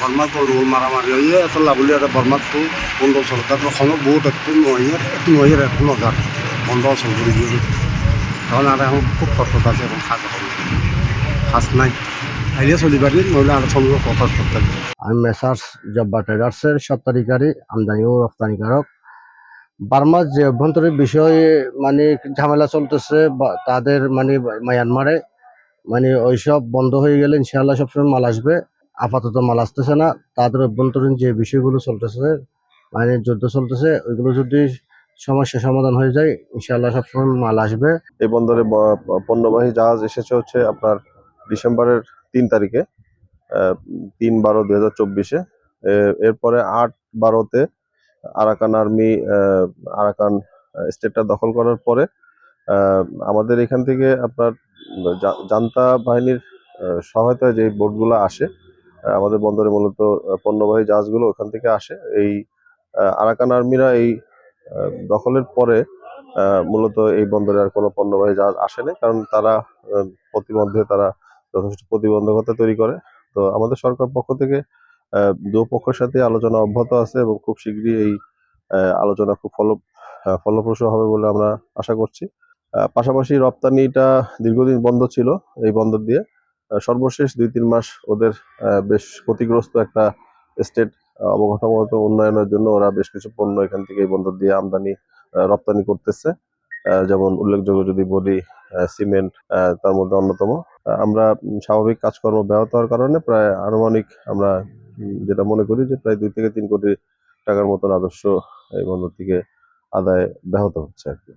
বর্মার তো রোল মারামারি হয়ে এত লাভলি একটা বর্মার তো বন্ধ অঞ্চল তারপর বহুত একটু নয় একটু নয় একটু নজার বন্ধ অঞ্চল করে তখন আর এখন খুব কষ্ট আছে, এখন এখন। খাস নাই। আইলে চলি পারি নইলে আর সময় কথা করতে আমি মেসার্স জব্বা ট্রেডার্সের সত্তরিকারী আমদানি ও রপ্তানিকারক বার্মার যে অভ্যন্তরীণ বিষয়ে মানে ঝামেলা চলতেছে তাদের মানে মায়ানমারে মানে ওইসব বন্ধ হয়ে গেলে ইনশাআল্লাহ সবসময় মাল আসবে। আপাতত মাল আসতেছে না। তাদের অভ্যন্তরীণ যে বিষয়গুলো চলতেছে মানে যুদ্ধ চলতেছে, ওইগুলো যদি সমস্যা সমাধান হয়ে যায়, ইনশাআল্লাহ সবসময় মাল আসবে। এই বন্দরে পণ্যবাহী জাহাজ এসেছে হচ্ছে আপনার ডিসেম্বরের তিন তারিখে তিন বারো দুই হাজার চব্বিশে। এরপরে আট বারোতে আরাকান আর্মি আরাকান স্টেটটা দখল করার পরে আমাদের এখান থেকে আপনার জান্তা বাহিনীর সহায়তায় যে বোটগুলো আসে আমাদের বন্দরে মূলত পণ্যবাহী জাহাজগুলো ওখান থেকে আসে। এই আরাকান আর্মিরা এই দখলের পরে মূলত এই বন্দরে আর কোনো পণ্যবাহী জাহাজ আসেনি, কারণ তারা প্রতিমধ্যে তারা যথেষ্ট প্রতিবন্ধকতা তৈরি করে। তো আমাদের সরকার পক্ষ থেকে দুপক্ষের সাথে আলোচনা অব্যাহত আছে এবং খুব শীঘ্রই এই আলোচনা খুব ফল ফলপ্রসূ হবে বলে আমরা আশা করছি। পাশাপাশি রপ্তানিটা দীর্ঘদিন বন্ধ ছিল এই বন্দর দিয়ে। সর্বশেষ দুই, তিন মাস ওদের বেশ ক্ষতিগ্রস্ত একটা স্টেট অবকাঠামোগত উন্নয়নের জন্য ওরা বেশ কিছু পণ্য এখান থেকে এই বন্দর দিয়ে আমদানি রপ্তানি করতেছে। যেমন উল্লেখযোগ্য যদি বলি সিমেন্ট তার মধ্যে অন্যতম। আমরা স্বাভাবিক কাজকর্ম ব্যাহত হওয়ার কারণে প্রায় আনুমানিক আমরা যেটা মনে করি যে প্রায় দুই থেকে তিন কোটি টাকার মতো রাজস্ব এই বন্দর থেকে আদায় ব্যাহত হচ্ছে আর কি।